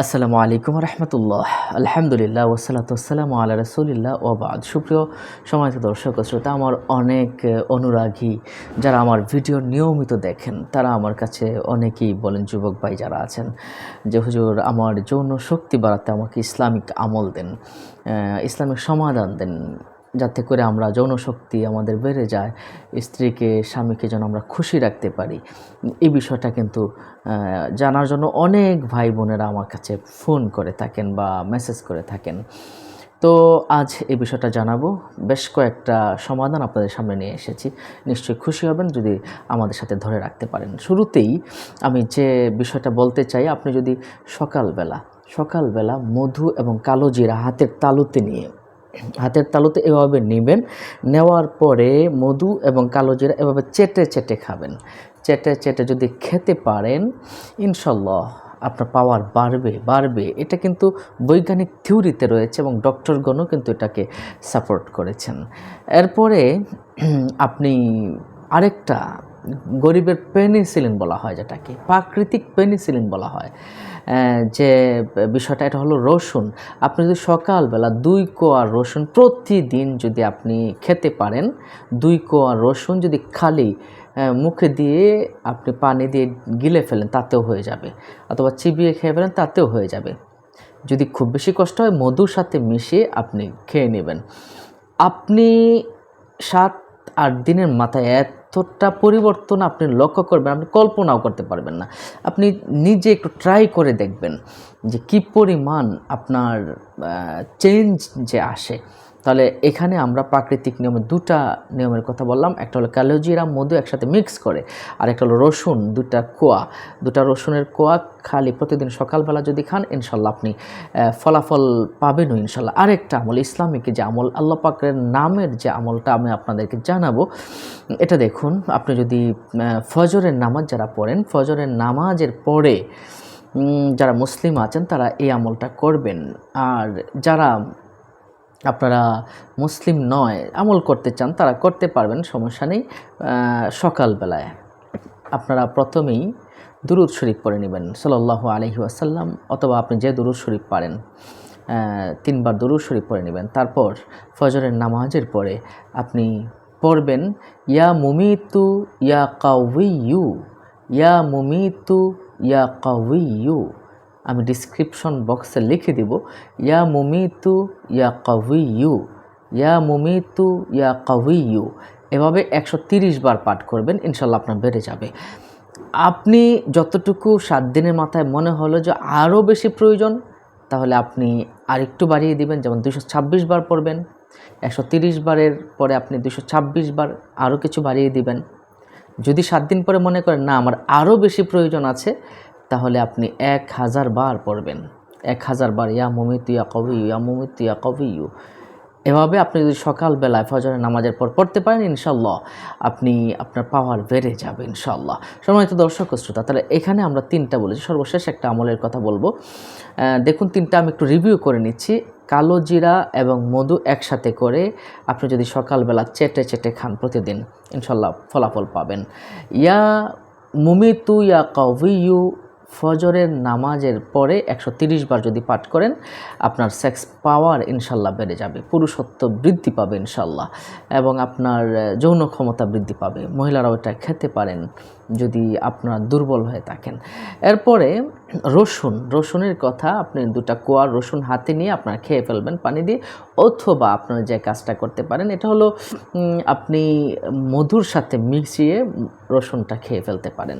আসসালামু আলাইকুম রহমতুল্লাহ। আলহামদুলিল্লাহ ওসালাত আসসালামু আল্লাহ রসুলিল্লাহ ওবাদ সুপ্রিয় সমাজ দর্শক শ্রোতা, আমার অনেক অনুরাগী যারা আমার ভিডিও নিয়মিত দেখেন, তারা আমার কাছে অনেকেই বলেন, যুবক ভাই যারা আছেন, যে হুজুর আমার যৌন শক্তি বাড়াতে আমাকে ইসলামিক আমল দেন ইসলামিক সমাধান দেন। যাতে করে আমরা যৌন শক্তি আমাদের বেড়ে যায়, স্ত্রীকে, স্বামীকে যেন আমরা খুশি রাখতে পারি। এই বিষয়টা কিন্তু জানার জন্য অনেক ভাই বোনেরা আমার কাছে ফোন করে থাকেন বা মেসেজ করে থাকেন। তো আজ এই বিষয়টা জানাব। বেশ কয়েকটা সমাধান আপনাদের সামনে নিয়ে এসেছি। নিশ্চয়ই খুশি হবেন যদি আমাদের সাথে ধরে রাখতে পারেন। শুরুতেই আমি যে বিষয়টা বলতে চাই, আপনি যদি সকালবেলা সকালবেলা মধু এবং কালো জিরা হাতের তালুতে নিয়ে হাতের তালুতে এভাবে নেবেন। নেওয়ার পরে মধু এবং কালো জিরা এভাবে চেটে চেটে খাবেন। চেটে চেটে যদি খেতে পারেন, ইনশাল্লাহ আপনার পাওয়ার বাড়বে বাড়বে। এটা কিন্তু বৈজ্ঞানিক থিওরিতে রয়েছে এবং ডক্টরগণও কিন্তু এটাকে সাপোর্ট করেছেন। এরপরে আপনি আরেকটা গরিবের পেনিসিলিন বলা হয় যেটাকে, প্রাকৃতিক পেনিসিলিন বলা হয়। যে বিষয়টা, এটা হলো রসুন। আপনি যদি সকালবেলা দুই কোয়া রসুন প্রতিদিন যদি আপনি খেতে পারেন, দুই কোয়া রসুন যদি খালি মুখে দিয়ে আপনি পানি দিয়ে গিলে ফেলেন, তাতেও হয়ে যাবে। অথবা চিবিয়ে খেয়ে ফেলেন, তাতেও হয়ে যাবে। যদি খুব বেশি কষ্ট হয়, মধুর সাথে মিশিয়ে আপনি খেয়ে নেবেন। আপনি সাত আট দিনের মাথায় এতটা পরিবর্তন আপনি লক্ষ্য করবেন, আপনি কল্পনাও করতে পারবেন না। আপনি নিজে একটু ট্রাই করে দেখবেন যে কি পরিমাণ আপনার চেঞ্জ যে আসে। তাহলে এখানে আমরা প্রাকৃতিক নিয়মে দুটা নিয়মের কথা বললাম। একটা হলো ক্যালোজিরা মধু একসাথে মিক্স করে, আর একটা হলো রসুন, দুটা কোয়া। দুটা রসুনের কোয়া খালি প্রতিদিন সকালবেলা যদি খান, ইনশাল্লাহ আপনি ফলাফল পাবেনও ইনশাল্লাহ। আরেকটা আমল, ইসলামিক যে আমল, আল্লাহ পাকের নামের যে আমলটা আমি আপনাদেরকে জানাব, এটা দেখুন, আপনি যদি ফজরের নামাজ যারা পড়েন, ফজরের নামাজের পরে যারা মুসলিম আছেন, তারা এই আমলটা করবেন। আর যারা আপনারা মুসলিম নয়, আমল করতে চান, তারা করতে পারবেন, সমস্যা নেই। সকালবেলায় আপনারা প্রথমেই দুরুদ শরীফ পড়ে নেবেন, সাল্লাল্লাহু আলহি আসাল্লাম অথবা আপনি যে দুরুদ শরীফ পারেন তিনবার দুরুদ শরীফ পড়ে নেবেন। তারপর ফজরের নামাজের পরে আপনি পড়বেন, ইয়া মুমিতু, ইয়া কাউইয়ু, ইয়া মুমিতু, ইয়া কাউইয়ু। আমি ডিসক্রিপশন বক্সে লিখে দিব, ইয়া মুমিতু, ইয়া কাউইয়ু ইয়া মুমিতু, ইয়া কাউইয়ু এভাবে একশো বার পাঠ করবেন ইনশাল্লাহ আপনার বেড়ে যাবে। আপনি যতটুকু সাত দিনের মাথায় মনে হলো যে আরও বেশি প্রয়োজন, তাহলে আপনি আরেকটু বাড়িয়ে দিবেন, যেমন দুশো ছাব্বিশ বার পড়বেন, একশো তিরিশ বারের পরে আপনি দুশো ছাব্বিশ বার আরও কিছু বাড়িয়ে দিবেন। যদি সাত দিন পরে মনে করেন, না, আমার আরও বেশি প্রয়োজন আছে তাহলে আপনি এক হাজার বার পড়বেন। এক হাজার বার, ইয়া মমিতু, ইয়া কবি, ইয়া মমিতু, ইয়া কবিউ এভাবে আপনি যদি সকালবেলায় ফজরের নামাজের পর পড়তে পারেন ইনশাল্লাহ আপনি আপনার পাওয়ার বেড়ে যাবে ইনশাল্লাহ সম্মানিত দর্শক শ্রোতা, তাহলে এখানে আমরা তিনটা বলেছি। সর্বশেষ একটা আমলের কথা বলব। দেখুন, তিনটা আমি একটু রিভিউ করে নিচ্ছি। কালো জিরা এবং মধু একসাথে করে আপনি যদি সকালবেলা চেটে চেটে খান প্রতিদিন ইনশাল্লাহ ফলাফল পাবেন। ইয়া মুমিতু, ইয়া কাউইউ ফজরের নামাজের পরে একশো বার যদি পাঠ করেন, আপনার সেক্স পাওয়ার ইনশাল্লাহ বেড়ে যাবে। পুরুষত্ব বৃদ্ধি পাবে ইনশাল্লাহ এবং আপনার যৌন ক্ষমতা বৃদ্ধি পাবে। মহিলারাও এটা খেতে পারেন যদি আপনার দুর্বল হয়ে থাকেন। এরপরে রসুন, রসুনের কথা আপনি দুটা কোয়ার রসুন হাতে নিয়ে আপনার খেয়ে ফেলবেন পানি দিয়ে, অথবা আপনার যে কাজটা করতে পারেন, এটা হলো আপনি মধুর সাথে মিশিয়ে রসুনটা খেয়ে ফেলতে পারেন।